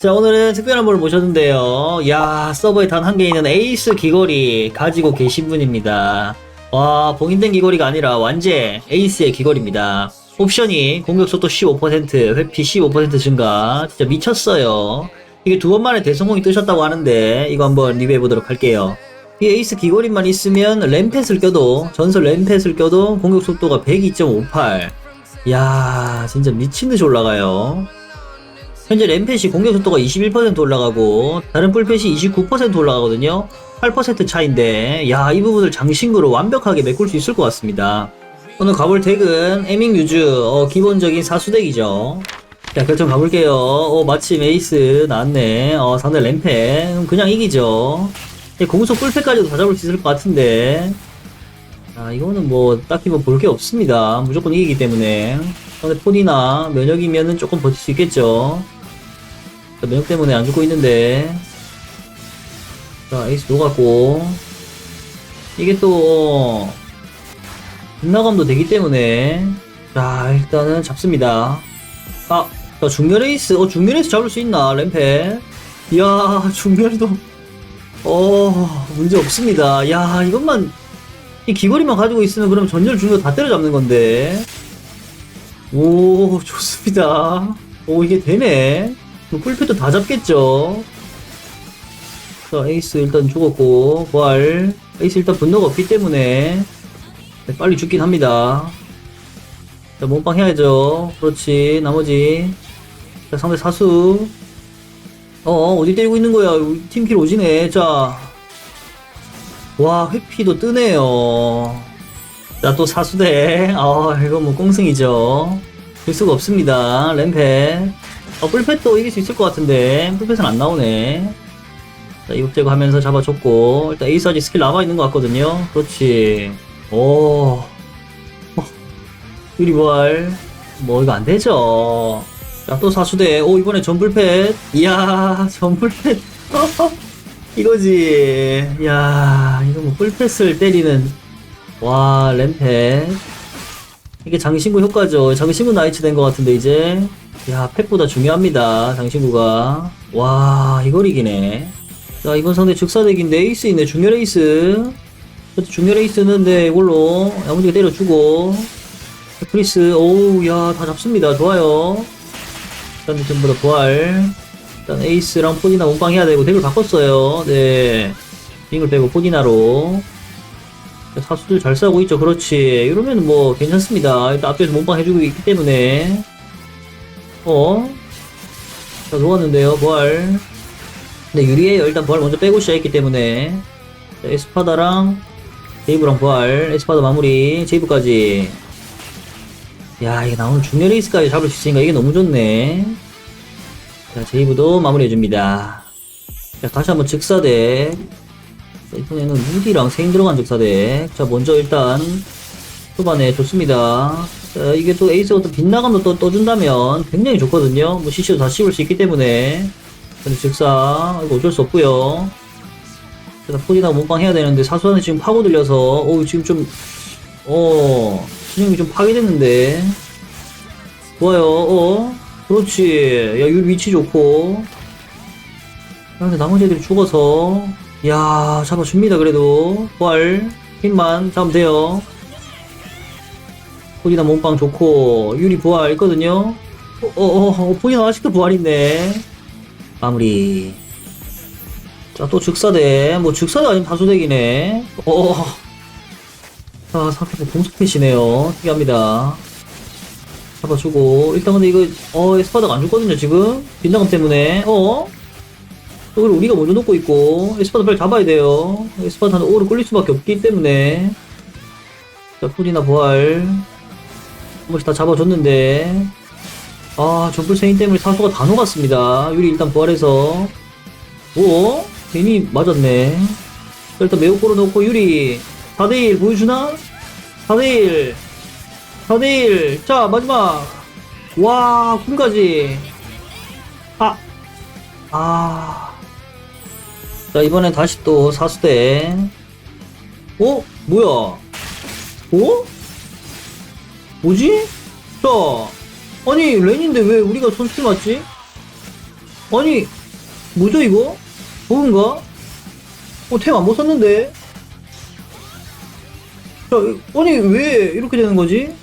자 오늘은 특별한 분을 모셨는데요. 야 서버에 단 한 개 있는 에이스 귀걸이 가지고 계신 분입니다. 와 봉인된 귀걸이가 아니라 완제 에이스의 귀걸이입니다. 옵션이 공격 속도 15% 회피 15% 증가. 진짜 미쳤어요. 이게 두 번 만에 대성공이 뜨셨다고 하는데 이거 한번 리뷰해 보도록 할게요. 이 에이스 귀걸이만 있으면 램펫을 껴도 전설 램펫을 껴도 공격 속도가 102.58 야 진짜 미친듯이 올라가요 현재 램펫이 공격 속도가 21% 올라가고 다른 뿔펫이 29% 올라가거든요. 8% 차인데 야 이 부분을 장신구로 완벽하게 메꿀 수 있을 것 같습니다. 오늘 가볼 덱은 에밍 유즈 어, 기본적인 사수덱이죠. 자 결정 가볼게요. 어, 마침 에이스 나왔네. 어, 상대 램펫 그냥 이기죠. 예, 공속 뿔펫까지도 다 잡을 수 있을 것 같은데 아 이거는 뭐 딱히 뭐 볼 게 없습니다. 무조건 이기기 때문에 상대 폰이나 면역이면은 조금 버틸 수 있겠죠. 자, 면역 때문에 안 죽고 있는데. 자 에이스 녹았고. 이게 또 빗나감도 되기 때문에. 자 일단은 잡습니다. 아 자, 중멸 에이스. 어 중멸 에이스 잡을 수 있나 램페? 이야 중멸도. 어 문제 없습니다. 야 이것만 이 귀걸이만 가지고 있으면 그럼 전열 중멸 다 때려잡는 건데. 오 좋습니다. 오 이게 되네. 뭐 풀패도 다 잡겠죠. 자, 에이스 일단 죽었고, 부활. 에이스 일단 분노가 없기 때문에, 네, 빨리 죽긴 합니다. 자, 몸빵 해야죠. 그렇지. 나머지. 자, 상대 사수. 어, 어디 때리고 있는 거야? 팀킬 오지네. 자. 와, 회피도 뜨네요. 자, 또 사수대. 아, 이거 뭐 꽁승이죠. 될 수가 없습니다. 램펫. 어, 뿔펫도 이길 수 있을 것 같은데. 뿔펫은 안 나오네. 자 이국 제거 하면서 잡아줬고 일단 에이스 아직 스킬 남아있는 것 같거든요. 그렇지. 오. 어, 유리부활. 뭐 이거 안되죠. 자 또 사수대. 오 이번에 전불펫 이야 전불펫 이거지. 이야 이거 뭐 뿔펫을 때리는. 와 램펫 이게 장신구 효과죠. 장신구 나이츠 된 것 같은데 이제 야, 팩보다 중요합니다. 장신구가. 와, 이걸 이기네. 자, 이번 상대 즉사덱인데 에이스 있네. 중열 에이스. 중열 에이스는 데 이걸로 야무지게 때려주고. 프리스, 오우, 야, 다 잡습니다. 좋아요. 일단 전부 다 부활. 일단 에이스랑 포디나 몸빵 해야 되고, 덱을 바꿨어요. 네. 링을 빼고 포디나로. 사수들 잘 싸고 있죠. 그렇지. 이러면 뭐 괜찮습니다. 일단 앞에서 몸빵 해주고 있기 때문에. 어? 자, 녹았는데요, 부활. 근데 유리에요. 일단 부활 먼저 빼고 시작했기 때문에. 자, 에스파다랑, 제이브랑 부활, 에스파다 마무리, 제이브까지. 야, 이게 나오는 중렬 에이스까지 잡을 수 있으니까 이게 너무 좋네. 자, 제이브도 마무리해줍니다. 자, 다시 한번 즉사대. 자, 이번에는 무디랑 세인 들어간 즉사대. 자, 먼저 일단, 초반에 좋습니다. 자, 이게 또 에이스가 또 빗나감도 또 떠준다면 굉장히 좋거든요. 뭐 CC도 다 씹을 수 있기 때문에. 근데 즉사, 이거 어쩔 수 없고요 일단 포디나 몸빵 해야 되는데 사수한테 지금 파고 들려서, 오, 지금 좀, 어, 진영이 좀 파괴됐는데. 좋아요, 어, 그렇지. 야, 유 위치 좋고. 야, 근데 나머지 애들이 죽어서, 야, 잡아줍니다, 그래도. 부활, 힘만 잡으면 돼요. 포디나 몸빵 좋고 유리 부활 있거든요. 어어어 어, 어, 포디나 아직도 부활 있네. 마무리. 자 또 즉사대. 뭐 즉사대 아니면 다수덱이네. 어어. 자 상대방 공속패시네요. 특이합니다. 잡아주고. 일단 근데 이거 어 에스파다가 안 죽거든요 지금? 빈장감 때문에. 어? 이걸 우리가 먼저 놓고 있고 에스파다 빨리 잡아야 돼요. 에스파다는 오를 끌릴 수밖에 없기 때문에. 자 푸디나 부활. 한 번씩 다 잡아줬는데. 아 전불생인 때문에 사수가 다 녹았습니다. 유리 일단 부활해서. 오 괜히 맞았네. 자, 일단 매우 걸어놓고 유리. 4대1 보여주나? 4대1 4대1 자 마지막. 와 군까지. 아. 아. 자 이번엔 다시 또 사수대. 어? 뭐야? 어? 뭐지? 자, 아니, 렌인데 왜 우리가 선수 맞지? 아니, 뭐죠, 이거? 버그인가? 어, 템 안 벗었는데? 자, 아니, 왜 이렇게 되는 거지?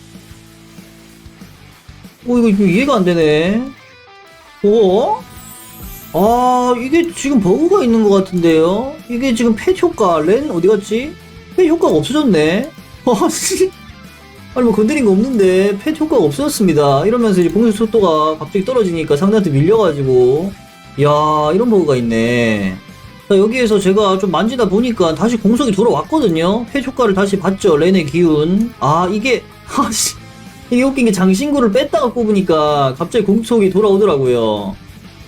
어, 이거, 이거 이해가 안 되네. 어? 아, 이게 지금 버그가 있는 것 같은데요? 이게 지금 펫 효과, 렌 어디 갔지? 펫 효과가 없어졌네? 아, 씨. 아니, 뭐 건드린 거 없는데, 펫 효과가 없어졌습니다. 이러면서 이제 공격 속도가 갑자기 떨어지니까 상대한테 밀려가지고, 이야, 이런 버그가 있네. 자, 여기에서 제가 좀 만지다 보니까 다시 공속이 돌아왔거든요? 펫 효과를 다시 봤죠, 렌의 기운. 아, 이게, 아씨. 이게 웃긴 게 장신구를 뺐다가 꼽으니까 갑자기 공속이 돌아오더라고요.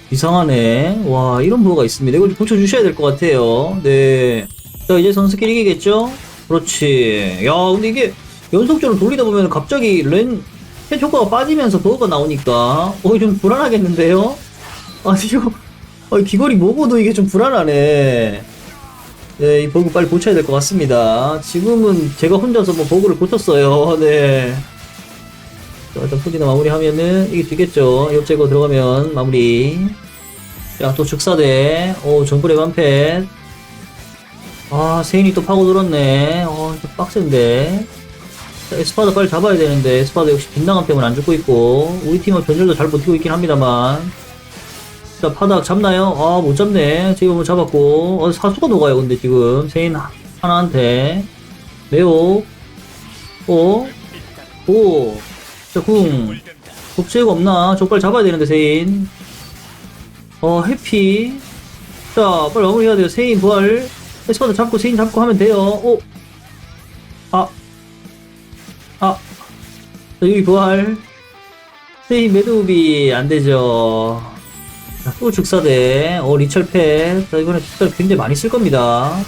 이상하네. 와, 이런 버그가 있습니다. 이걸 좀 고쳐주셔야 될 것 같아요. 네. 자, 이제 선수끼리 이기겠죠? 그렇지. 야, 근데 이게 연속적으로 돌리다 보면 갑자기 렌, 펫 효과가 빠지면서 버그가 나오니까, 어, 좀 불안하겠는데요? 아니, 이거, 아, 귀걸이 뭐고도 이게 좀 불안하네. 네, 이 버그 빨리 고쳐야 될 것 같습니다. 지금은 제가 혼자서 뭐 버그를 고쳤어요. 네. 자, 일단 푸디나 마무리하면은 이게 되겠죠. 옆 제거 들어가면 마무리. 자, 또 즉사대. 오, 정글의 완패. 아, 세인이 또 파고들었네. 어, 좀 빡센데. 자, 에스파다 빨리 잡아야 되는데, 에스파다 역시 빗나간 템은 안 죽고 있고, 우리 팀은 변절도 잘 버티고 있긴 합니다만. 자, 파닥 잡나요? 아, 못 잡네. 지금 뭐 잡았고. 어, 사수가 녹아요, 근데 지금. 세인 하- 하나한테. 매우. 오. 오. 자, 궁. 복제가 없나? 적발 잡아야 되는데, 세인. 어, 해피. 자, 빨리 마무리 해야 돼요. 세인 부활. 에스파드 잡고, 세인 잡고 하면 돼요. 오. 아. 여기 부활. 세인 매듭이 안 되죠. 자, 또 죽사대. 어, 리철패. 자, 이번에 죽사 굉장히 많이 쓸 겁니다.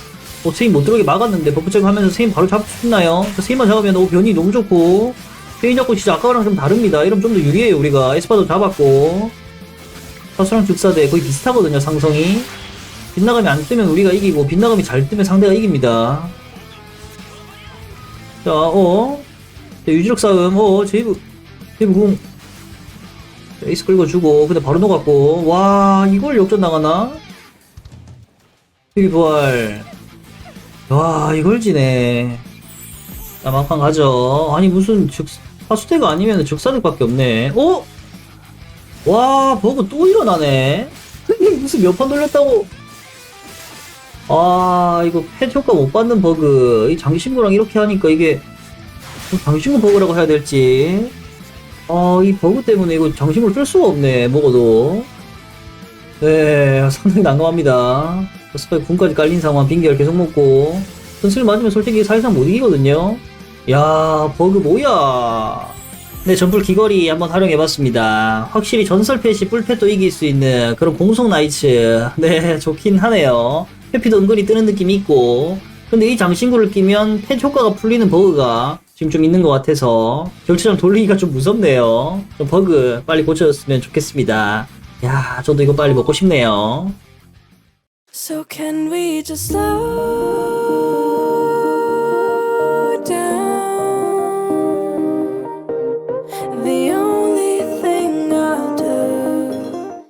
어, 세인 못 들어오게 막았는데, 버프চে크 하면서 세인 바로 잡고 싶나요? 자, 세인만 잡으면, 오, 변이 너무 좋고. 세인 잡고 진짜 아까랑 좀 다릅니다. 이러면 좀 더 유리해요, 우리가. 에스파도 잡았고. 사수랑 죽사대 거의 비슷하거든요, 상성이. 빗나감이 안 뜨면 우리가 이기고, 빗나감이 잘 뜨면 상대가 이깁니다. 자, 어. 자, 유지력 싸움, 어, 제이브, 제이브 궁. 자, 에이스 끌고 주고, 근데 바로 녹았고, 와, 이걸 역전 나가나? 여기 부활. 와, 이걸 지네. 자, 막판 가죠. 아니, 무슨 즉, 파수대가 아니면 즉사득밖에 없네. 어? 와, 버그 또 일어나네. 무슨 몇 판 돌렸다고. 아, 이거 펫 효과 못 받는 버그. 이 장신구랑 이렇게 하니까 이게, 뭐 장신구 버그라고 해야 될지. 아, 이 버그 때문에 이거 장신구를 쓸 수가 없네, 먹어도. 네, 상당히 난감합니다. 스파이 군까지 깔린 상황, 빙결 계속 먹고. 선수를 맞으면 솔직히 사실상 못 이기거든요. 야, 버그 뭐야. 네, 전불 귀걸이 한번 활용해봤습니다. 확실히 전설 펫이 뿔펫도 이길 수 있는 그런 공속 나이츠. 네, 좋긴 하네요. 회피도 은근히 뜨는 느낌이 있고. 근데 이 장신구를 끼면 펫 효과가 풀리는 버그가 지금 좀 있는 것 같아서 결투장 돌리기가 좀 무섭네요. 좀 버그 빨리 고쳐졌으면 좋겠습니다. 야, 저도 이거 빨리 먹고 싶네요. So